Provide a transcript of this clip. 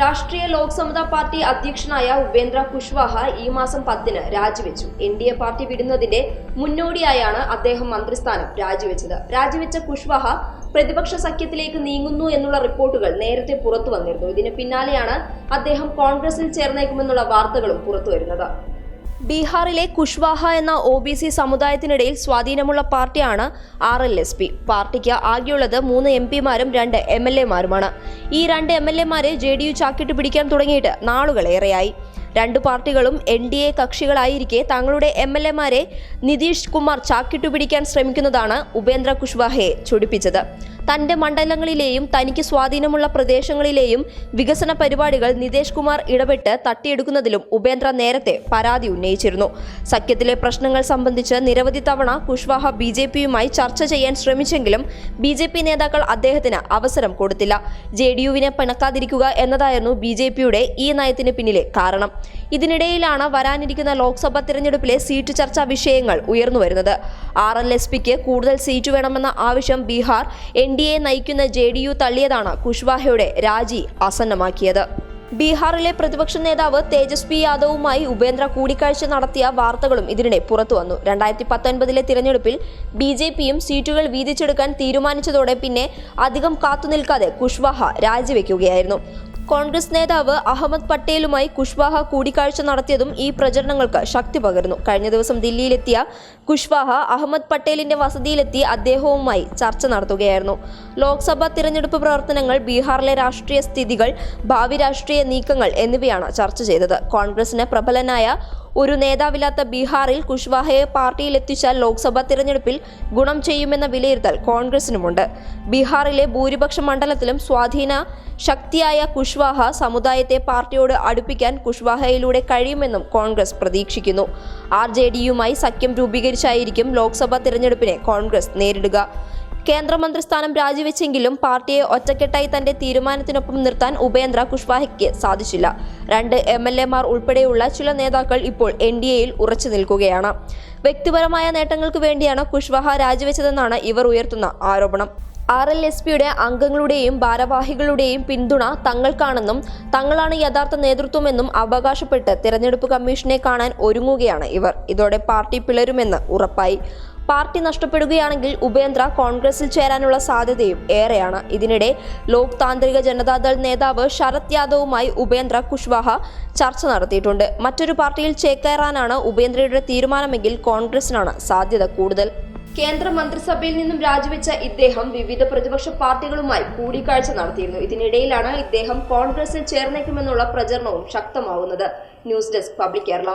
രാഷ്ട്രീയ ലോക് സമതാ പാർട്ടി അധ്യക്ഷനായ ഉപേന്ദ്ര കുശ്വാഹ ഈ മാസം പത്തിന് രാജിവെച്ചു. എൻ ഡി എ പാർട്ടി വിടുന്നതിന്റെ മുന്നോടിയായാണ് അദ്ദേഹം മന്ത്രിസ്ഥാനം രാജിവെച്ചത്. രാജിവെച്ച കുശ്വാഹ പ്രതിപക്ഷ സഖ്യത്തിലേക്ക് നീങ്ങുന്നു എന്നുള്ള റിപ്പോർട്ടുകൾ നേരത്തെ പുറത്തു വന്നിരുന്നു. ഇതിന് പിന്നാലെയാണ് അദ്ദേഹം കോൺഗ്രസിൽ ചേർന്നേക്കുമെന്നുള്ള വാർത്തകളും പുറത്തുവരുന്നത് ബീഹാറിലെ കുഷ്വാഹ എന്ന ഒ ബി സി സമുദായത്തിനിടയിൽ സ്വാധീനമുള്ള പാർട്ടിയാണ് ആർ എൽ എസ് പി പാർട്ടിക്ക് ആകെയുള്ളത് മൂന്ന് എം പിമാരും രണ്ട് എം എൽ എമാരുമാണ് ഈ രണ്ട് എം എൽ എമാരെ ജെ ഡി യു ചാക്കിട്ട് പിടിക്കാൻ തുടങ്ങിയിട്ട് നാളുകളേറെയായി. രണ്ട് പാർട്ടികളും എൻ ഡി എ കക്ഷികളായിരിക്കെ തങ്ങളുടെ എം എൽ എമാരെ നിതീഷ് കുമാർ ചാക്കിട്ടു പിടിക്കാൻ ശ്രമിക്കുന്നതാണ് ഉപേന്ദ്ര കുഷ്വാഹയെ ചൊടിപ്പിച്ചത്. തന്റെ മണ്ഡലങ്ങളിലെയും തനിക്ക് സ്വാധീനമുള്ള പ്രദേശങ്ങളിലെയും വികസന പരിപാടികൾ നിതേഷ് കുമാർ ഇടപെട്ട് തട്ടിയെടുക്കുന്നതിലും ഉപേന്ദ്ര നേരത്തെ പരാതി ഉന്നയിച്ചിരുന്നു. സഖ്യത്തിലെ പ്രശ്നങ്ങൾ സംബന്ധിച്ച് നിരവധി തവണ കുഷ്വാഹ ബി ജെ പിയുമായി ചർച്ച ചെയ്യാൻ ശ്രമിച്ചെങ്കിലും ബി ജെ പി നേതാക്കൾ അദ്ദേഹത്തിന് അവസരം കൊടുത്തില്ല. ജെ ഡി യുവിനെ പിണക്കാതിരിക്കുക എന്നതായിരുന്നു ബി ജെ പിയുടെ ഈ നയത്തിന് പിന്നിലെ കാരണം. ഇതിനിടയിലാണ് വരാനിരിക്കുന്ന ലോക്സഭാ തിരഞ്ഞെടുപ്പിലെ സീറ്റ് ചർച്ചാ വിഷയങ്ങൾ ഉയർന്നുവരുന്നത്. ആർ എൽ എസ് പിക്ക് കൂടുതൽ സീറ്റ് വേണമെന്ന ആവശ്യം ബീഹാർ എൻ ഡി എ നയിക്കുന്ന ജെ ഡി യു തള്ളിയതാണ് കുഷ്വാഹയുടെ രാജി ആസന്നമാക്കിയത്. ബീഹാറിലെ പ്രതിപക്ഷ നേതാവ് തേജസ്വി യാദവുമായി ഉപേന്ദ്ര കൂടിക്കാഴ്ച നടത്തിയ വാർത്തകളും ഇതിനിടെ പുറത്തു വന്നു. രണ്ടായിരത്തി പത്തൊൻപതിലെ തിരഞ്ഞെടുപ്പിൽ ബി ജെ പിയും സീറ്റുകൾ വീതിച്ചെടുക്കാൻ തീരുമാനിച്ചതോടെ പിന്നെ അധികം കാത്തുനിൽക്കാതെ കുഷ്വാഹ രാജിവെക്കുകയായിരുന്നു. കോൺഗ്രസ് നേതാവ് അഹമ്മദ് പട്ടേലുമായി കുഷ്വാഹ കൂടിക്കാഴ്ച നടത്തിയതും ഈ പ്രചരണങ്ങൾക്ക് ശക്തി പകർന്നു. കഴിഞ്ഞ ദിവസം ദില്ലിയിലെത്തിയ കുഷ്വാഹ അഹമ്മദ് പട്ടേലിന്റെ വസതിയിലെത്തി അദ്ദേഹവുമായി ചർച്ച നടത്തുകയായിരുന്നു. ലോക്സഭാ തിരഞ്ഞെടുപ്പ് പ്രവർത്തനങ്ങൾ ബീഹാറിലെ രാഷ്ട്രീയ സ്ഥിതികൾ ഭാവി രാഷ്ട്രീയ നീക്കങ്ങൾ എന്നിവയാണ് ചർച്ച ചെയ്തത്. കോൺഗ്രസിന് പ്രബലനായ ഒരു നേതാവില്ലാത്ത ബീഹാറിൽ കുഷ്വാഹയെ പാർട്ടിയിലെത്തിച്ചാൽ ലോക്സഭാ തിരഞ്ഞെടുപ്പിൽ ഗുണം ചെയ്യുമെന്ന വിലയിരുത്തൽ കോൺഗ്രസിനുമുണ്ട്. ബീഹാറിലെ ഭൂരിപക്ഷ മണ്ഡലത്തിലും സ്വാധീന ശക്തിയായ കുഷ്വാഹ സമുദായത്തെ പാർട്ടിയോട് അടുപ്പിക്കാൻ കുഷ്വാഹയിലൂടെ കഴിയുമെന്നും കോൺഗ്രസ് പ്രതീക്ഷിക്കുന്നു. ആർ ജെ ഡിയുമായി സഖ്യം രൂപീകരിച്ചായിരിക്കും ലോക്സഭാ തിരഞ്ഞെടുപ്പിനെ കോൺഗ്രസ് നേരിടുക. കേന്ദ്രമന്ത്രിസ്ഥാനം രാജിവെച്ചെങ്കിലും പാർട്ടിയെ ഒറ്റക്കെട്ടായി തന്റെ തീരുമാനത്തിനൊപ്പം നിർത്താൻ ഉപേന്ദ്ര കുഷ്വാഹയ്ക്ക് സാധിച്ചില്ല. രണ്ട് എം എൽ എമാർ ഉൾപ്പെടെയുള്ള ചില നേതാക്കൾ ഇപ്പോൾ എൻ ഡി എയിൽ ഉറച്ചു നിൽക്കുകയാണ്. വ്യക്തിപരമായ നേട്ടങ്ങൾക്ക് വേണ്ടിയാണ് കുഷ്വാഹ രാജിവെച്ചതെന്നാണ് ഇവർ ഉയർത്തുന്ന ആരോപണം. ആർ എൽ എസ് പിയുടെ അംഗങ്ങളുടെയും ഭാരവാഹികളുടെയും പിന്തുണ തങ്ങൾക്കാണെന്നും തങ്ങളാണ് യഥാർത്ഥ നേതൃത്വമെന്നും അവകാശപ്പെട്ട് തിരഞ്ഞെടുപ്പ് കമ്മീഷനെ കാണാൻ ഒരുങ്ങുകയാണ് ഇവർ. ഇതോടെ പാർട്ടി പിളരുമെന്ന് ഉറപ്പായി. പാർട്ടി നഷ്ടപ്പെടുകയാണെങ്കിൽ ഉപേന്ദ്ര കോൺഗ്രസിൽ ചേരാനുള്ള സാധ്യതയും ഏറെയാണ്. ഇതിനിടെ ലോക് താന്ത്രിക ജനതാദൾ നേതാവ് ശരത് യാദവുമായി ഉപേന്ദ്ര കുഷ്വാഹ ചർച്ച നടത്തിയിട്ടുണ്ട്. മറ്റൊരു പാർട്ടിയിൽ ചേക്കേറാനാണ് ഉപേന്ദ്രയുടെ തീരുമാനമെങ്കിൽ കോൺഗ്രസിനാണ് സാധ്യത കൂടുതൽ. കേന്ദ്ര മന്ത്രിസഭയിൽ നിന്നും രാജിവെച്ച ഇദ്ദേഹം വിവിധ പ്രതിപക്ഷ പാർട്ടികളുമായി കൂടിക്കാഴ്ച നടത്തിയിരുന്നു. ഇതിനിടയിലാണ് ഇദ്ദേഹം കോൺഗ്രസിൽ ചേർന്നേക്കുമെന്നുള്ള പ്രചരണവും ശക്തമാവുന്നത്. News desk public Kerala.